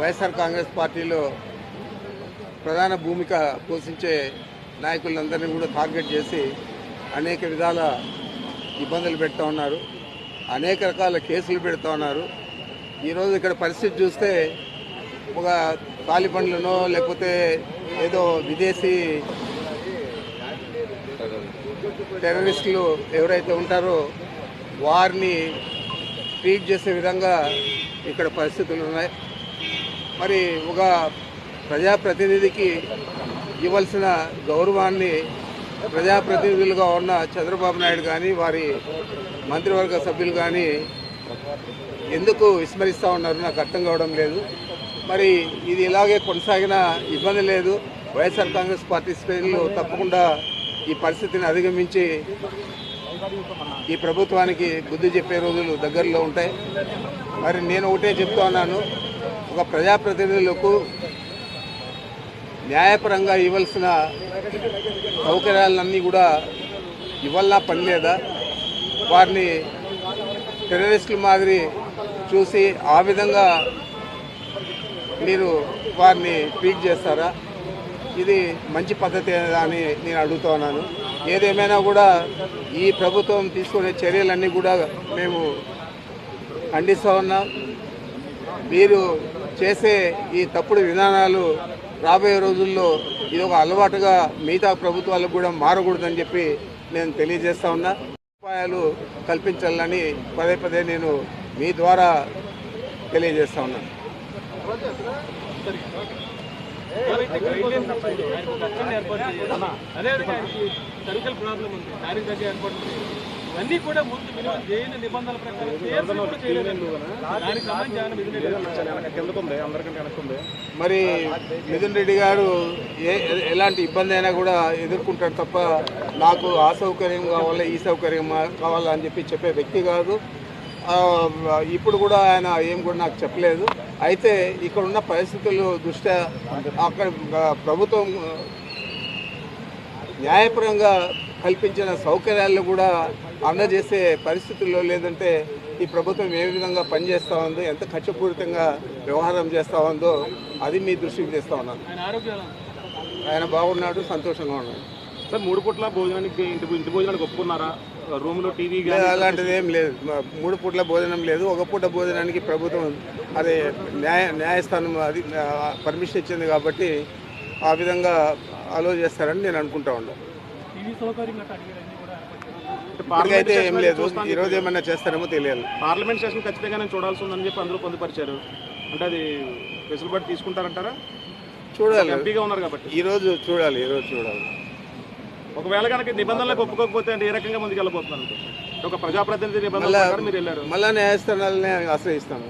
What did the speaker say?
వైఎస్ఆర్ కాంగ్రెస్ పార్టీలో ప్రధాన భూమిక పోషించే నాయకులందరినీ కూడా టార్గెట్ చేసి అనేక విధాల ఇబ్బందులు పెడతా ఉన్నారు. అనేక రకాల కేసులు పెడతా ఉన్నారు. ఈరోజు ఇక్కడ పరిస్థితి చూస్తే ఒక తాలిబండ్లనో లేకపోతే ఏదో విదేశీ టెర్రరిస్టులు ఎవరైతే ఉంటారో వారిని ట్రీట్ చేసే విధంగా ఇక్కడ పరిస్థితులు ఉన్నాయి. మరి ఒక ప్రజాప్రతినిధికి ఇవ్వాల్సిన గౌరవాన్ని ప్రజాప్రతినిధులుగా ఉన్న చంద్రబాబు నాయుడు కానీ వారి మంత్రివర్గ సభ్యులు కానీ ఎందుకు విస్మరిస్తూ ఉన్నారు? నాకు అర్థం కావడం లేదు. మరి ఇది ఇలాగే కొనసాగిన ఇబ్బంది లేదు. వైఎస్ఆర్ కాంగ్రెస్ పార్టీ శ్రేణులు తప్పకుండా ఈ పరిస్థితిని అధిగమించి ఈ ప్రభుత్వానికి బుద్ధి చెప్పే రోజులు దగ్గరలో ఉంటాయి. మరి నేను ఒకటే చెప్తా ఉన్నాను. ఒక ప్రజాప్రతినిధులకు న్యాయపరంగా ఇవ్వాల్సిన సౌకర్యాలన్నీ కూడా ఇవ్వాలన్నా పని లేదా వారిని టెర్రరిస్టుల మాదిరి చూసి ఆ విధంగా మీరు వారిని ట్రీట్ చేస్తారా? ఇది మంచి పద్ధతి అని నేను అడుగుతున్నాను ఏదేమైనా కూడా ఈ ప్రభుత్వం తీసుకునే చర్యలన్నీ కూడా మేము ఖండిస్తూ ఉన్నాం. మీరు చేసే ఈ తప్పుడు విధానాలు రాబోయే రోజుల్లో ఇది ఒక అలవాటుగా మిగతా ప్రభుత్వాలకు కూడా మారకూడదని చెప్పి నేను తెలియజేస్తా ఉన్నా ఉపాయాలు కల్పించాలని పదే పదే నేను మీ ద్వారా తెలియజేస్తా ఉన్నాను సర్వికల్ ప్రాబ్లం ఉంది ఇవన్నీ కూడా ముందు మినిమం చేయని నిబంధనల ప్రకారం చేయాల్సి కూడా చేయలేదు. దానికి సంబంధించి మరి మిథున్ రెడ్డి గారు ఏ ఎలాంటి ఇబ్బంది అయినా కూడా ఎదుర్కొంటాడు తప్ప నాకు ఆ సౌకర్యం కావాలా ఈ సౌకర్యం కావాలా అని చెప్పి చెప్పే వ్యక్తి కాదు. ఆ, ఇప్పుడు కూడా ఆయన ఏం కూడా నాకు చెప్పలేదు. అయితే ఇక్కడ ఉన్న పరిస్థితులు దృష్ట్యా అక్కడ ప్రభుత్వం న్యాయపరంగా కల్పించిన సౌకర్యాలను కూడా అందజేసే పరిస్థితుల్లో లేదంటే ఈ ప్రభుత్వం ఏ విధంగా పనిచేస్తూ ఉందో ఎంత ఖర్చుపూరితంగా వ్యవహారం చేస్తూ ఉందో అది మీ దృష్టికి తెస్తా ఉన్నాను. ఆయన బాగున్నాడు సంతోషంగా ఉన్నాడు. సార్ మూడు పూట్ల భోజనానికి ఇంటి ఇంటి భోజనానికి ఒప్పుకున్నారా? రూమ్లో టీవీ అలాంటిది ఏం లేదు. మూడు పూట్ల భోజనం లేదు. ఒక పూట భోజనానికి ప్రభుత్వం అదే న్యాయ న్యాయస్థానం అది పర్మిషన్ ఇచ్చింది కాబట్టి ఆ విధంగా అలో చేస్తారని నేను అనుకుంటా ఉన్నాను. టీవీ సౌకర్యం గట్రా అడిగారు అన్ని కూడా ఏర్పాటు ఇప్పటికైతే ఏం లేదు. ఈరోజు ఏమన్నా చేస్తారేమో తెలియాలి. పార్లమెంట్ సెషన్ ఖచ్చితంగా నేను చూడాల్సి ఉందని చెప్పి అందరూ పొందుపరిచారు. అంటే అది వెసులుబాటు తీసుకుంటారంటారా? చూడాలి. ఎంపీగా ఉన్నారు కాబట్టి. ఈరోజు చూడాలి. ఈరోజు చూడాలి. ఒకవేళ కనుక నిబంధనలకు ఒప్పుకోకపోతే అంటే ఏ రకంగా ముందుకు వెళ్ళబోతున్నారు ఒక ప్రజాప్రతినిధి నిబంధనల మీరు వెళ్ళారు. మళ్ళా న్యాయస్థానాలనే ఆశ్రయిస్తాము